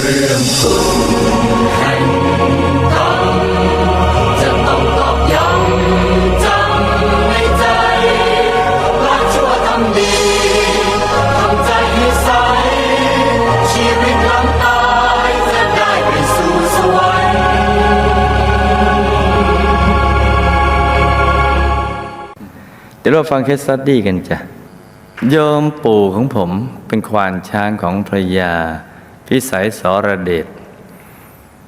เรื่องสุดแห่งกรรมจะต้องตอกย้ำจำในใจละชั่วทำดีทำใจให้ใสชีวิตหลังตายจะได้ไปสู่สวรรค์เดี๋ยวเราฟังเคสตัดดี้กันจ้ะโยมปู่ของผมเป็นควานช้างของพระยา พิสัยสรเดช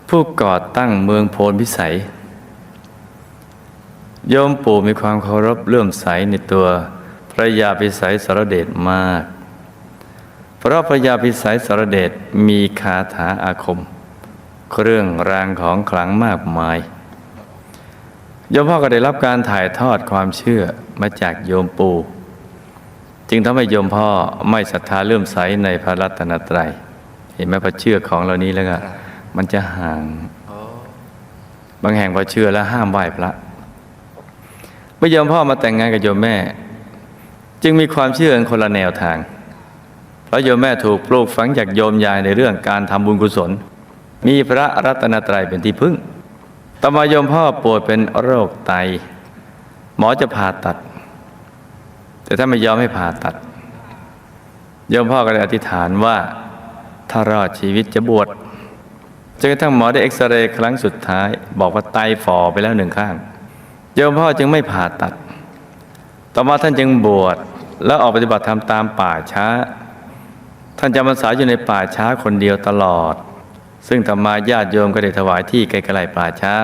ผู้ก่อตั้งเมืองโพนพิสัย โยมปู่มีความเคารพเลื่อมใสในตัวพระยาพิสัยสรเดชมาก เพราะพระยาพิสัยสรเดชมีคาถาอาคม เครื่องรางของขลังมากมายโยมพ่อก็ได้รับการถ่ายทอดความเชื่อมาจากโยมปู่จึงทำให้โยมพ่อไม่ศรัทธาเลื่อมใสในพระรัตนตรัย เห็นไหมพอเชื่อของเหล่านี้แล้วก็มันจะห่าง บางแห่งพอเชื่อแล้วห้ามไหว้พระเมื่อโยมพ่อมาแต่งงานกับโยมแม่ จึงมีความเชื่อกันคนละแนวทาง เพราะโยมแม่ถูกปลูกฝังจากโยมยายในเรื่องการทำบุญกุศล มีพระรัตนตรัยเป็นที่พึ่ง ต่อมาโยมพ่อป่วยเป็นโรคไต หมอจะผ่าตัด แต่ถ้าไม่ยอมให้ผ่าตัดโยมพ่อก็เลยอธิษฐานว่า ถ้ารอดชีวิตจะบวชจนกระทั่งหมอได้เอ็กซเรย์ครั้งสุดท้าย บอกว่าไตฝ่อไปแล้วหนึ่งข้างโยมพ่อจึงไม่ผ่าตัด ต่อมาท่านจึงบวชแล้วออกปฏิบัติธรรมตามป่าช้า ท่านจำพรรษาอยู่ในป่าช้าคนเดียวตลอด ซึ่งต่อมาญาติโยมก็ได้ถวายที่ไกลๆป่าช้า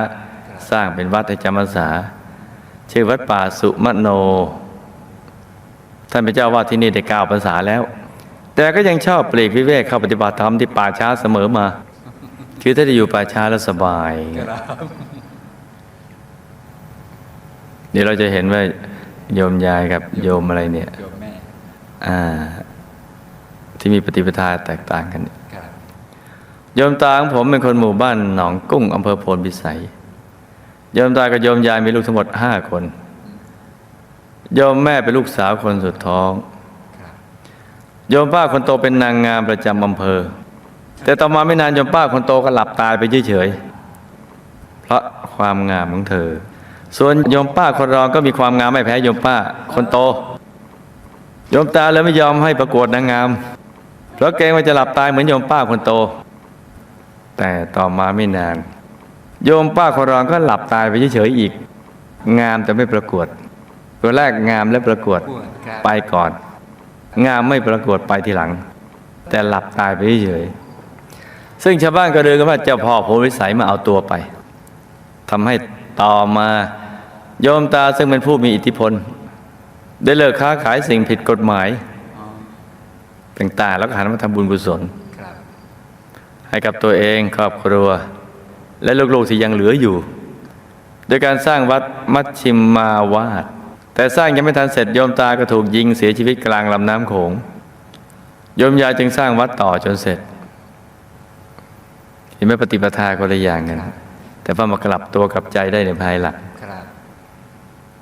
สร้างเป็นวัดให้จำพรรษา ชื่อวัดป่าสุมโน ท่านเป็นเจ้าวาดที่นี่ได้เก้าพรรษาแล้ว แต่ก็ยังชอบปลีกวิเวกเข้าปฏิบัติธรรมที่ป่าช้าเสมอมา คือถ้าได้อยู่ป่าช้าแล้วสบายเดี๋ยวเราจะเห็นว่าโยมยายกับโยมอะไรเนี่ยโยมแม่อ่าที่มีปฏิปทาแตกต่างกันเนี่ยครับโยมตาของผมเป็นคนหมู่บ้านหนองกุ้งอำเภอโพนพิสัยโยมตากับโยมยายมีลูกทั้งหมดห้าคนโยมแม่เป็นลูกสาวคนสุดท้องโยมป้าคนโตเป็นนางงามประจำอำเภอ แต่ต่อมาไม่นานโยมป้าคนโตก็หลับตายไปเฉยๆเพราะความงามของเธอ ส่วนโยมป้าคนรองก็มีความงามไม่แพ้โยมป้าคนโตโยมตาเลยไม่ยอมให้ประกวดนางงาม เพราะเกรงว่าจะหลับตายเหมือนโยมป้าคนโต แต่ต่อมาไม่นาน โยมป้าคนรองก็หลับตายไปเฉยๆอีก งามแต่ไม่ประกวด ตัวแรกงามและประกวดไปก่อน งามไม่ประกวดไปทีหลัง แต่หลับตายไปเฉยๆซึ่งชาวบ้านก็เดินกันว่าเจ้าพ่อโพวิสัยมาเอาตัวไปทำให้ต่อมาโยมตาซึ่งเป็นผู้มีอิทธิพล ได้เลิกค้าขายสิ่งผิดกฎหมายต่างๆแล้วก็หันมาทำบุญกุศลให้กับตัวเองครอบครัว และลูกๆที่ยังเหลืออยู่ โดยการสร้างวัดมัชชิมมาวาด แต่สร้างยังไม่ทันเสร็จโยมตาก็ถูกยิงเสียชีวิตกลางลำน้ำโขงโยมยายจึงสร้างวัดต่อจนเสร็จเห็นไหมปฏิปทาคนละอย่างกันแต่พอมากลับตัวกลับใจได้ในภายหลังครับ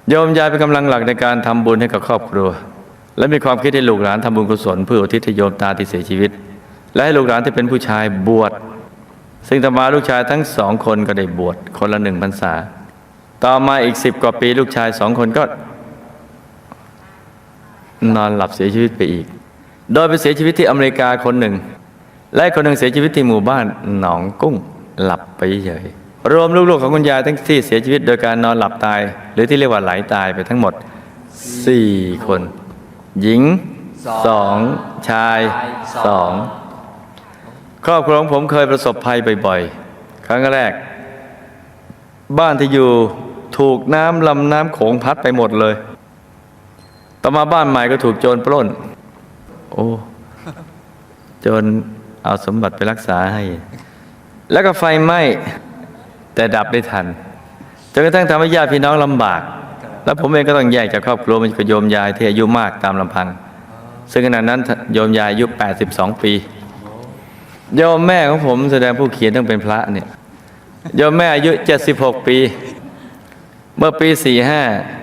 โยมยายเป็นกำลังหลักในการทำบุญให้กับครอบครัว และมีความคิดให้ลูกหลานทำบุญกุศลเพื่ออุทิศให้โยมตาที่เสียชีวิต และให้ลูกหลานที่เป็นผู้ชายบวชซึ่งต่อมาลูกชายทั้งสองคนก็ได้บวชคนละหนึ่งพรรษา ต่อมาอีกสิบกว่าปีลูกชายสองคนก็ นอนหลับเสียชีวิตไปอีก โดยไปเสียชีวิตที่อเมริกาคนหนึ่ง และคนหนึ่งเสียชีวิตที่หมู่บ้านหนองกุ้งหลับไปเฉยรวมลูกๆของคุณยายทั้งที่เสียชีวิตโดยการนอนหลับตาย หรือที่เรียกว่าไหลตายไปทั้งหมดสี่คน หญิงสองชายสองครอบครัวของผมเคยประสบภัยบ่อยๆ ครั้งแรก บ้านที่อยู่ถูกน้ำลำน้ำโขงพัดไปหมดเลย ต่อมาบ้านใหม่ก็ถูกโจรปล้น โอ้โจรเอาสมบัติไปรักษาให้ แล้วก็ไฟไหม้แต่ดับได้ทันจนกระทั่งทำให้ญาติพี่น้องลำบาก แล้วผมเองก็ต้องแยกจากครอบครัวมาอยู่กับโยมยายที่อายุมากตามลำพัง ซึ่งขณะนั้นโยมยายอายุ 82 ปีโยมแม่ของผมแสดงผู้เขียนต้องเป็นพระเนี่ยโยมแม่อายุ 76 ปี เมื่อปี 45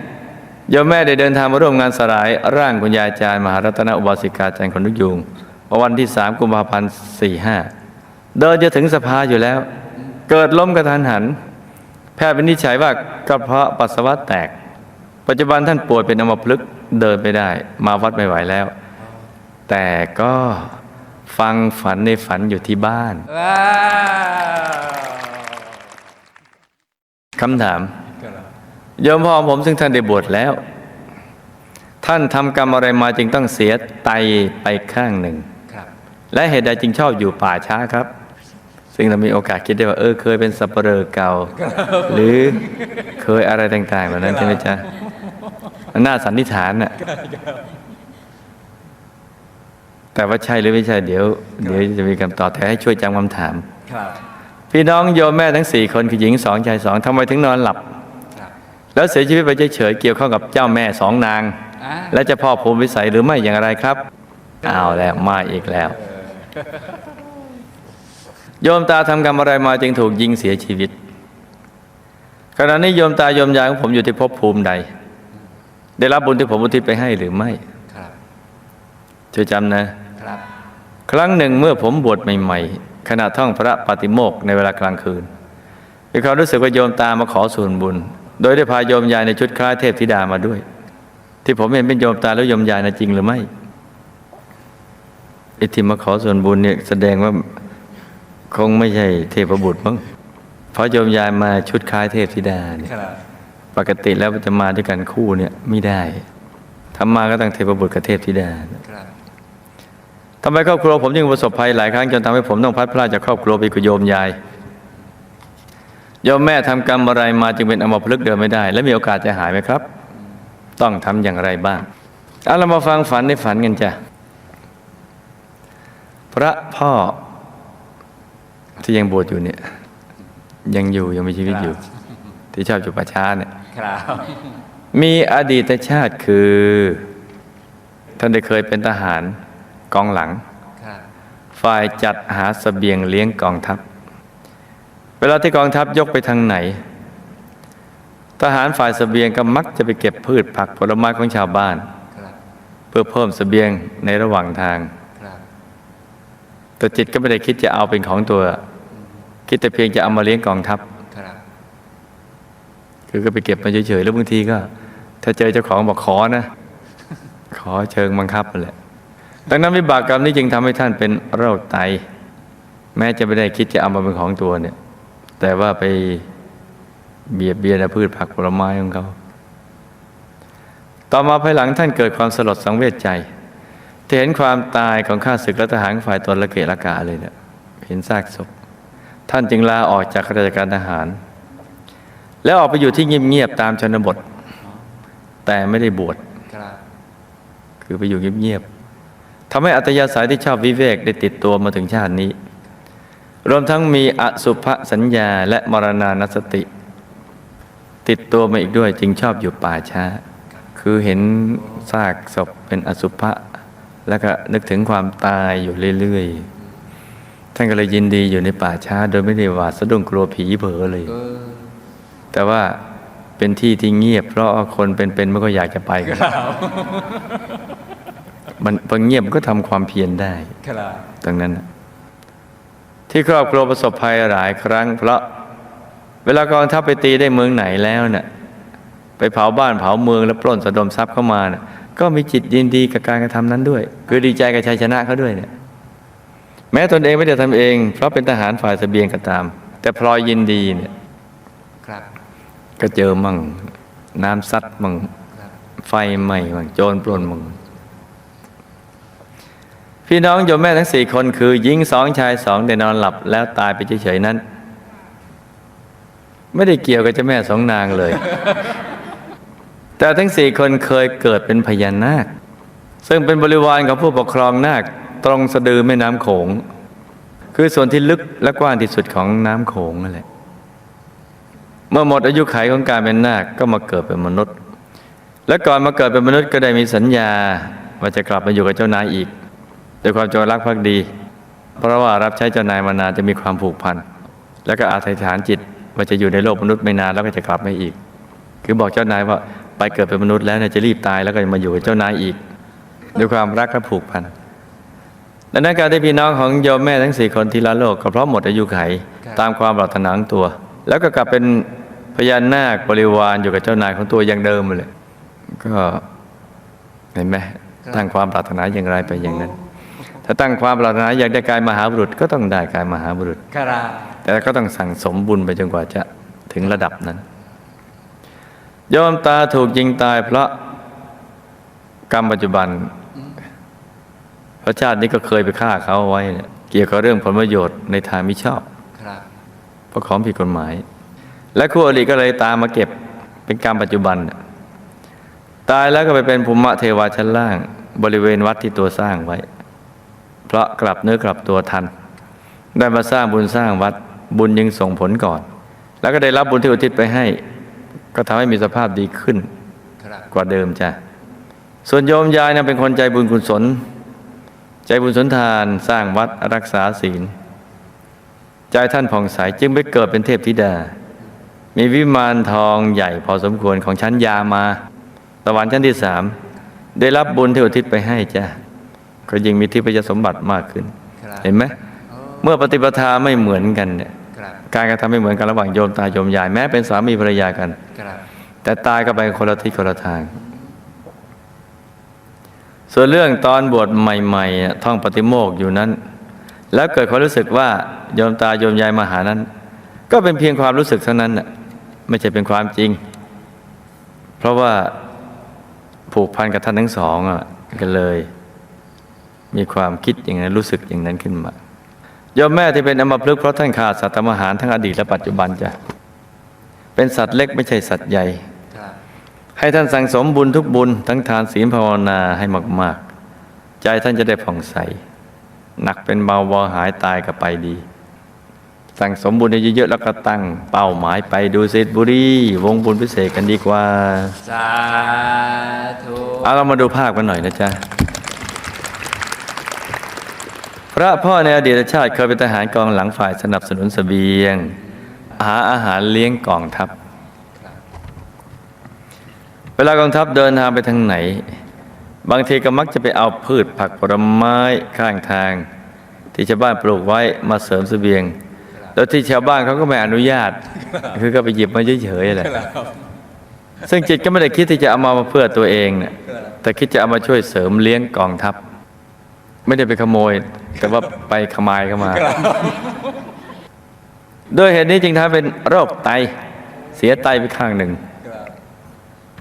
ยมแม่ได้เดินทางมาร่วมงานสลาย ร่างคุณยายอาจารย์มหารัตนอุบาสิกาจันทร์คนนุกยูงเมื่อวันที่3กุมภาพันธ์45เดินจะถึงสภาอยู่แล้ว เกิดล้มกระทันหัน แพทย์วินิจฉัยว่ากระเพาะปัสสาวะแตก ปัจจุบันท่านป่วยเป็นอัมพฤกษ์เดินไม่ได้ มาวัดไม่ไหวแล้ว แต่ก็ฟังฝันในฝันอยู่ที่บ้าน ว้าว คำถาม โยมพ่อของผมซึ่งท่านได้บวชแล้ว ท่านทำกรรมอะไรมาจึงต้องเสียไตไปข้างหนึ่งครับและเหตุใดจึงชอบอยู่ป่าช้าครับ ซึ่งเรามีโอกาสคิดได้ว่า เออเคยเป็นสับเปลอเก่า หรือเคยอะไรต่างๆแบบนั้นใช่ไหมจ๊ะมันน่าสันนิษฐานน่ะแต่ว่าใช่หรือไม่ใช่เดี๋ยว เดี๋ยวจะมีคำตอบแต่ให้ช่วยจำคำถามครับพี่น้องโยมแม่ทั้งสี่คนคือหญิงสองชายสองทำไมถึงนอนหลับครับ แล้วเสียชีวิตไปเฉยๆเกี่ยวข้องกับเจ้าแม่สองนางอ่าและเจะพ่อภูมิวิสัยหรือไม่อย่างไรครับเอาแล้วมาอีกแล้ว โยมตาทำกรรมอะไรมาจึงถูกยิงเสียชีวิตขณะนี้โยมตาโยมยายของผมอยู่ที่ภพภูมิใด ได้รับบุญที่ผมอุทิศไปให้หรือไม่ครับช่วยจำนะครับครั้งหนึ่งเมื่อผมบวชใหม่ๆขณะท่องพระปาติโมกข์ในเวลากลางคืนมีความรู้สึกว่าโยมตามาขอส่วนบุญ โดยได้พาโยมยายในชุดคล้ายเทพธิดามาด้วย ที่ผมเห็นเป็นโยมตาแล้วโยมยายนะจริงหรือไม่ไอ้ที่มาขอส่วนบุญเนี่ยแสดงว่าคงไม่ใช่เทพบุตรมั้งเพราะโยมยายมาชุดคล้ายเทพธิดาเนี่ยครับปกติแล้วจะมาด้วยกันคู่เนี่ยไม่ได้ทำมาก็ต้องเทพบุตรกับเทพธิดาครับทำไมครอบครัวผมจึงประสบภัยหลายครั้งจนทำให้ผมต้องพลัดพรากจากครอบครัวไปกับโยมยายโยมแม่ทำกรรมอะไรมาจึงเป็นอมพลึกษ์เดินไม่ได้ และมีโอกาสจะหายไหมครับ ต้องทำอย่างไรบ้างเอาเรามาฟังฝันในฝันกันจ้ะพระพ่อ ที่ยังบวชอยู่เนี่ย ยังอยู่ยังมีชีวิตอยู่ ที่ชอบจุปาช้าเนี่ยครับมีอดีตชาติคือ ท่านได้เคยเป็นทหารกองหลังครับฝ่ายจัดหาสเสบียงเลี้ยงกองทัพ เวลาที่กองทัพยกไปทางไหน ทหารฝ่ายสเสบียงก็มักจะไปเก็บพืชผักผลไม้ของชาวบ้าน เพื่อเพิ่มสเสบียงในระหว่างทางครับแต่จิตก็ไม่ได้คิดจะเอาเป็นของตัว คิดแต่เพียงจะเอามาเลี้ยงกองทัพคือก็ไปเก็บมาเฉยๆแล้วบางทีก็ ถ้าเจอเจ้าของบอกขอนะ ขอเชิงบังคับนั่นแหละดังนั้นวิบากกรรมนี้จึงทำให้ท่านเป็นโรคไต แม้จะไม่ได้คิดจะเอามาเป็นของตัวเนี่ย แต่ว่าไปเบียดเบียนพืชผักผลไม้ของเขา ต่อมาภายหลังท่านเกิดความสลดสังเวชใจที่เห็นความตายของข้าศึกและทหารฝ่ายตนละเกะละกะเลยเนี่ยเห็นซากศพ ท่านจึงลาออกจากราชการทหาร แล้วออกไปอยู่ที่เงียบๆตามชนบท แต่ไม่ได้บวชครับคือไปอยู่เงียบๆทำให้อัตยาศัยที่ชอบวิเวกได้ติดตัวมาถึงชาตินี้ รวมทั้งมีอสุภสัญญาและมรณานสติ ติดตัวมาอีกด้วยจึงชอบอยู่ป่าช้า คือเห็นซากศพเป็นอสุภะแล้วก็นึกถึงความตายอยู่เรื่อยๆ ท่านก็เลยยินดีอยู่ในป่าช้า โดยไม่ได้หวาดสะดุ้งกลัวผีเผลอเลยเออแต่ว่าเป็นที่ที่เงียบ เพราะว่าคนเป็นๆไม่ก็อยากจะไปกันมันพอเงียบมันก็ทำความเพียรได้ครับดังนั้นน่ะ ที่ครอบครัวประสบภัยหลายครั้ง เพราะเวลากองทัพไปตีได้เมืองไหนแล้วน่ะไปเผาบ้านเผาเมืองแล้วปล้นสะดมทรัพย์เข้ามาน่ะก็มีจิตยินดีกับการกระทำนั้นด้วย คือดีใจกับชัยชนะเขาด้วยเนี่ยแม้ตนเองไม่ได้ทำเอง เพราะเป็นทหารฝ่ายเสบียงก็ตาม แต่พลอยยินดีเนี่ยครับก็เจอมั่ง น้ำซัดมั่งครับไฟไหม้มั่งโจรปล้นมั่ง พี่น้องโยมแม่ทั้งสี่คนคือหญิงสองชายสองได้นอนหลับแล้วตายไปเฉยๆนั้น ไม่ได้เกี่ยวกับเจ้าแม่สองนางเลย แต่ทั้งสี่คนเคยเกิดเป็นพญานาค ซึ่งเป็นบริวารของผู้ปกครองนาค ตรงสะดือแม่น้ำโขง คือส่วนที่ลึกและกว้างที่สุดของน้ำโขงนั่นแหละเมื่อหมดอายุขัยของการเป็นนาคก็มาเกิดเป็นมนุษย์ และก่อนมาเกิดเป็นมนุษย์ก็ได้มีสัญญาว่าจะกลับมาอยู่กับเจ้านายอีก ด้วยความจงรักภักดี เพราะว่ารับใช้เจ้านายมานานจะมีความผูกพัน แล้วก็อาศัยฐานจิตว่าจะอยู่ในโลกมนุษย์ไม่นานแล้วก็จะกลับมาอีก คือบอกเจ้านายว่าไปเกิดเป็นมนุษย์แล้วเนี่ยจะรีบตายแล้วก็จะมาอยู่กับเจ้านายอีก ด้วยความรักและผูกพันดังนั้นการที่พี่น้องของโยมแม่ทั้งสี่คนที่ละโลกก็เพราะหมดอายุไขครับตามความปรารถนาของตัว แล้วก็กลับเป็นพญานาคบริวารอยู่กับเจ้านายของตัวอย่างเดิมเลย ก็เห็นไหมตั้งความปรารถนาอย่างไรไปอย่างนั้น ถ้าตั้งความปรารถนาอยากได้กายมหาบุรุษก็ต้องได้กายมหาบุรุษครับแต่ก็ต้องสั่งสมบุญไปจนกว่าจะถึงระดับนั้นโยมตาถูกยิงตายเพราะกรรมปัจจุบันพระชาตินี้ก็เคยไปฆ่าเขาเอาไว้เนี่ยเกี่ยวกับเรื่องผลประโยชน์ในทางมิชอบครับเพราะของผิดกฎหมาย และคู่อริก็เลยตามมาเก็บเป็นกรรมปัจจุบันน่ะตายแล้วก็ไปเป็นภูมิเทวาชั้นล่าง บริเวณวัดที่ตัวสร้างไว้ เพราะกลับเนื้อกลับตัวทัน ได้มาสร้างบุญสร้างวัดบุญยังส่งผลก่อน แล้วก็ได้รับบุญที่อุทิศไปให้ ก็ทำให้มีสภาพดีขึ้นกว่าเดิมจ้ะส่วนโยมยายนะเป็นคนใจบุญกุศลใจบุญสนทานสร้างวัดรักษาศีล ใจท่านผ่องใสจึงไปเกิดเป็นเทพธิดา มีวิมานทองใหญ่พอสมควรของชั้นยามา สวรรค์ชั้นที่สามได้รับบุญที่อุทิศไปให้จ้ะ ก็ยิ่งมีทิพยสมบัติมากขึ้นครับเห็นไหมโอ้เมื่อปฏิปทาไม่เหมือนกันเนี่ยครับการกระทำไม่เหมือนกันระหว่างโยมตาโยมยายแม้เป็นสามีภรรยากันครับแต่ตายก็ไปคนละทิศคนละทาง ส่วนเรื่องตอนบวชใหม่ๆอะท่องปฏิโมกข์อยู่นั้น แล้วเกิดความรู้สึกว่าโยมตาโยมยายมาหานั้น ก็เป็นเพียงความรู้สึกเท่านั้นน่ะไม่ใช่เป็นความจริง เพราะว่าผูกพันกับท่านทั้งสองอะก็เลย มีความคิดอย่างนั้นรู้สึกอย่างนั้นขึ้นมาโยมแม่ที่เป็นอมพลึกษ์เพราะท่านขาดสัตว์อาหารทั้งอดีตและปัจจุบันจ้ะเป็นสัตว์เล็กไม่ใช่สัตว์ใหญ่ครับให้ท่านสั่งสมบุญทุกบุญ ทั้งทานศีลภาวนาให้มาก ๆ ใจท่านจะได้ผ่องใส หนักเป็นเบาบอหายตายก็ไปดี สั่งสมบุญให้เยอะๆแล้วก็ตั้งเป้าหมายไปดูเศรษฐบุรีวงบุญพิเศษกันดีกว่าสาธุเอาเรามาดูภาพกันหน่อยนะจ๊ะพ ระพ่อในอดีตชาติเคยเป็นทหารกองหลังฝ่ายสนับสนุนเสบียง หาอาหารเลี้ยงกองทัพ เวลากองทัพเดินทางไปทางไหน บางทีก็มักจะไปเอาพืชผักผลไม้ข้างทาง ที่ชาวบ้านปลูกไว้มาเสริมเสบียง แล้วที่ชาวบ้านเขาก็ไม่อนุญาต คือก็ไปหยิบมาเฉยๆแหละซึ่งจิตก็ไม่ได้คิดที่จะเอามาเพื่อตัวเองนี่ยแต่คิดจะเอามาช่วยเสริมเลี้ยงกองทัพ ไม่ได้ไปขโมย แต่ว่าไปขมายเข้ามา ด้วยเหตุนี้จึงทำให้เป็นโรคไต เสียไตไปข้างหนึ่งครับ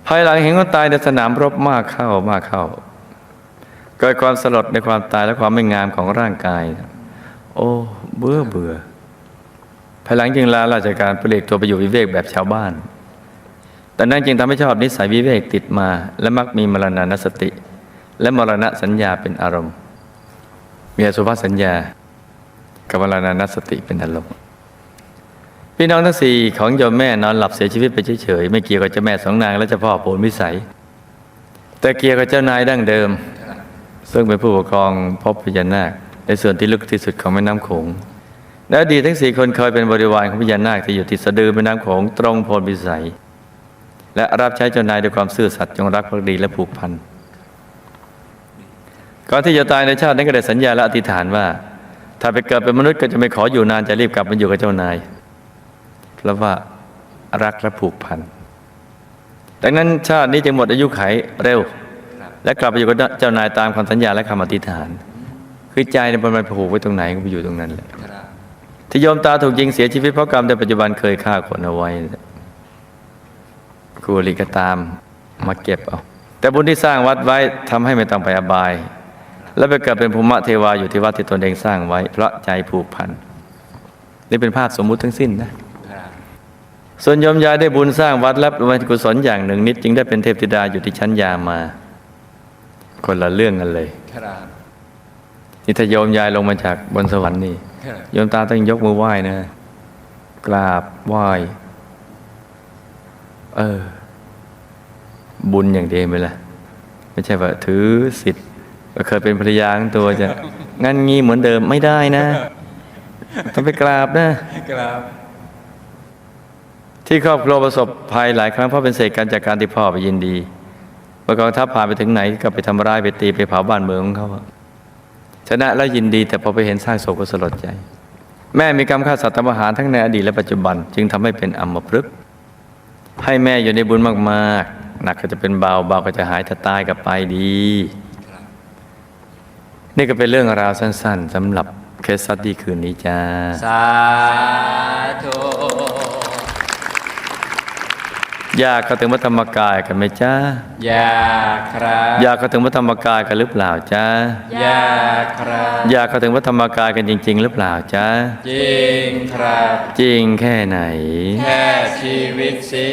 ภายหลังเห็นคนตายในสนามรบมากเข้ามากเข้า เกิดความสลดในความตายและความไม่งามของร่างกาย โอ้เบื่อเบื่อภายหลังจึงลาราชการเปลีกตัวไปอยู่วิเวกแบบชาวบ้าน แต่นั้นจึงทำให้ชอบนิสัยวิเวกติดมา และมักมีมรณานสติ และมรณะสัญญาเป็นอารมณ์ มีอสุภสัญญากับมรณานสติเป็นอารมณ์พี่น้องทั้งสี่ของโยมแม่นอนหลับเสียชีวิตไปเฉยๆไม่เกี่ยวกับเจ้าแม่สองนางและเจ้าพ่อโผลวิสัย แต่เกี่ยวกับเจ้านายดั้งเดิม ซึ่งเป็นผู้ปกครองพบพญานาค ในส่วนที่ลึกที่สุดของแม่น้ำโขงและดีทั้งสี่คนเคยเป็นบริวารของพญานาคที่อยู่ติดสะดือแม่น้ำโขงตรงโพลวิสัย และรับใช้เจ้านายด้วยความซื่อสัตย์จงรักภักดีและผูกพัน ก่อนที่จะตายในชาตินั้นก็ได้สัญญาและอธิษฐานว่า ถ้าไปเกิดเป็นมนุษย์ก็จะไม่ขออยู่นานจะรีบกลับมาอยู่กับเจ้านายเพราะว่ารักและผูกพันดังนั้นชาตินี้จึงหมดอายุไขเร็ว และกลับไปอยู่กับเจ้านายตามคำสัญญาและคำอธิษฐาน คือใจเนี่ยมันผูกไว้ตรงไหนก็ไปอยู่ตรงนั้นแหละที่โยมตาถูกยิงเสียชีวิตเพราะกรรมในปัจจุบันเคยฆ่าคนเอาไว้ครูริก็ตามมาเก็บเอาแต่บุญที่สร้างวัดไว้ทำให้ไม่ต้องไปอบาย และไปเกิดเป็นภูมิเทวาอยู่ที่วัดที่ตนเองสร้างไว้ เพราะใจผูกพัน นี่เป็นภาพสมมุติทั้งสิ้นนะส่วนโยมยายได้บุญสร้างวัดและบุญกุศลอย่างหนึ่งนิด จึงได้เป็นเทพธิดาอยู่ที่ชั้นยามา คนละเรื่องกันเลยนี่ถ้าโยมยายลงมาจากบนสวรรค์นี่โยมตาต้องยกมือไหว้นะกราบไหว้เออ บุญอย่างเดียวไปละไม่ใช่ว่าถือสิทธิ์ ก็เคยเป็นภรรยาของตัวจะงั้นงี้เหมือนเดิมไม่ได้นะต้องไปกราบนะครับที่ครอบครัวประสบภัยหลายครั้งเพราะเป็นเศษกันจากการที่พ่อไปยินดีเมื่อกองทัพผ่านไปถึงไหนก็ไปทำร้ายไปตีไปเผาบ้านเมืองของเขาอะชนะแล้วยินดีแต่พอไปเห็นสร้างโศกก็สลดใจ แม่มีกรรมฆ่าสัตว์ทำอาหารทั้งในอดีตและปัจจุบัน จึงทำให้เป็นอัมพฤกษ์ให้แม่อยู่ในบุญมากๆ หนักก็จะเป็นเบาเบาก็จะหายถ้าตายกับไปดี นี่ก็เป็นเรื่องราวสั้น ๆสำหรับเคสซัดดี้คืนนี้จ้า สาธุอยากเข้าถึงพระธรรมกายกันไหมจ้าอยากครับอยากเข้าถึงพระธรรมกายกันหรือเปล่าจ้าอยากครับอยากเข้าถึงพระธรรมกายกันจริง ๆ หรือเปล่าจ้าจริงครับ จริงแค่ไหน แค่ชีวิตสิ